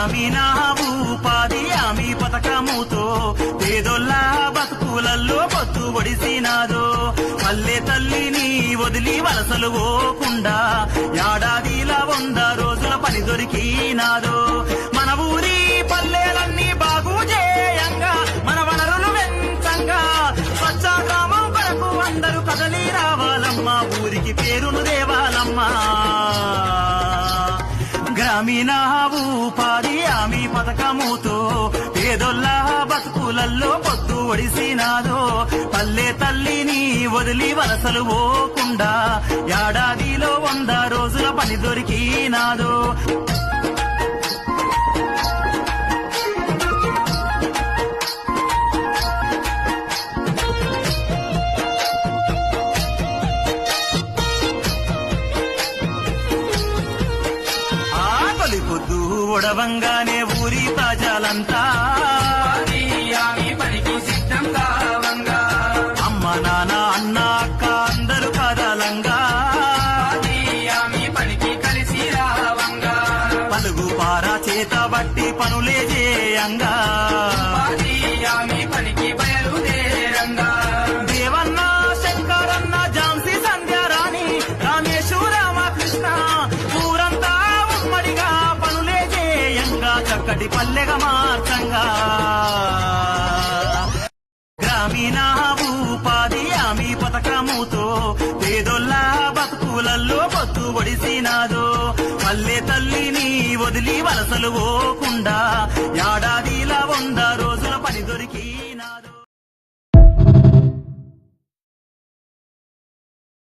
గ్రామీణ ఉపాధి హామీ పథకముతో పేదోళ్ళ బతుకులల్లో పొత్తు ఒడిసినాదో. పల్లె తల్లిని వదిలి వలసలు పోకుండా ఏడాదిల వంద రోజుల పని దొరికినాదో. మన ఊరి పల్లెలన్నీ బాగు చేయంగా మన వనరులు వెంచంగా. స్వచ్ఛ గ్రామం కొరకు అందరూ కదలి రావాలమ్మా ఊరికి పేరును దేవాలమ్మా గ్రామీణ ఉపాధి హామీ పథకముతో పేదొల్ల బతుకులల్లో పొత్తు ఒడిసినాదో పల్లె తల్లిని వదిలి వలసలు పోకుండా ఏడాదిలో వంద రోజుల పని దొరికినాదో. పొద్దు ఊరి తాజాలంతా. ఆమె పనికి సిద్ధం కావంగా అమ్మ నాన్న అన్న అక్క అందరూ కదలంగా. పలుగు పారా చేత బట్టి పనులే చేయంగా. చక్కటి పల్లెగా మార్చంగా. గ్రామీణ ఉపాధి హామీ పథకముతో పేదొల్ల బతుకులల్లో పొత్తు ఒడిసినాదో. పల్లె తల్లిని వదిలి వలసలు పోకుండా ఏడాదిలా వంద రోజుల పని దొరికి